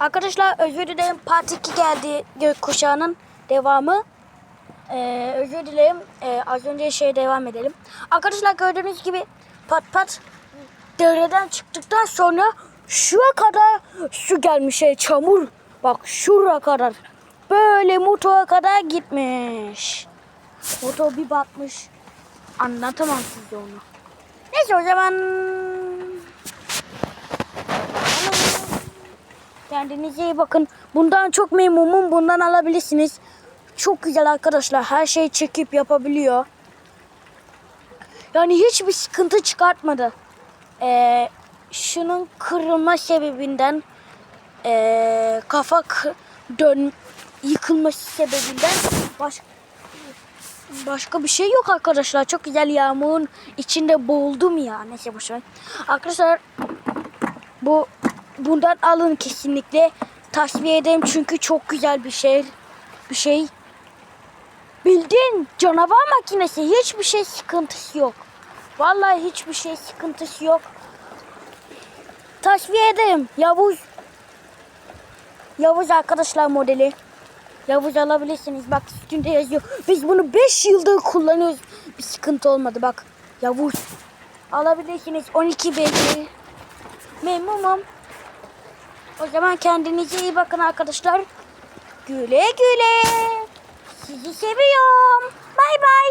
Arkadaşlar özür dilerim part 2 geldi gökkuşağının devamı. Ee, özür dilerim. Ee, az önce şey devam edelim. Arkadaşlar gördüğünüz gibi pat pat dereden çıktıktan sonra şuraya kadar su gelmiş şey çamur. Bak şuraya kadar. Böyle motora kadar gitmiş. Motor bir batmış. Anlatamam size onu. Neyse o zaman Kendinize iyi bakın. Bundan çok memnunum. Bundan alabilirsiniz. Çok güzel arkadaşlar. Her şeyi çekip yapabiliyor. Yani hiçbir sıkıntı çıkartmadı. Ee, şunun kırılma sebebinden ee, kafa dön yıkılması sebebinden baş, başka bir şey yok arkadaşlar. Çok güzel yağmurun içinde boğuldum ya. Neyse boşver. Arkadaşlar bu bundan alın kesinlikle. Tasfiye ederim çünkü çok güzel bir şey. Bir şey. Bildiğin canavar makinesi. Hiçbir şey sıkıntısı yok. Vallahi hiçbir şey sıkıntısı yok. Tasfiye ederim. Yavuz. Yavuz arkadaşlar modeli. Yavuz alabilirsiniz. Bak üstünde yazıyor. Biz bunu 5 yıldır kullanıyoruz. Bir sıkıntı olmadı bak. Yavuz. Alabilirsiniz. 12 beygir. Memnunum. O zaman kendinize iyi bakın arkadaşlar. Güle güle. Sizi seviyorum. Bay bay.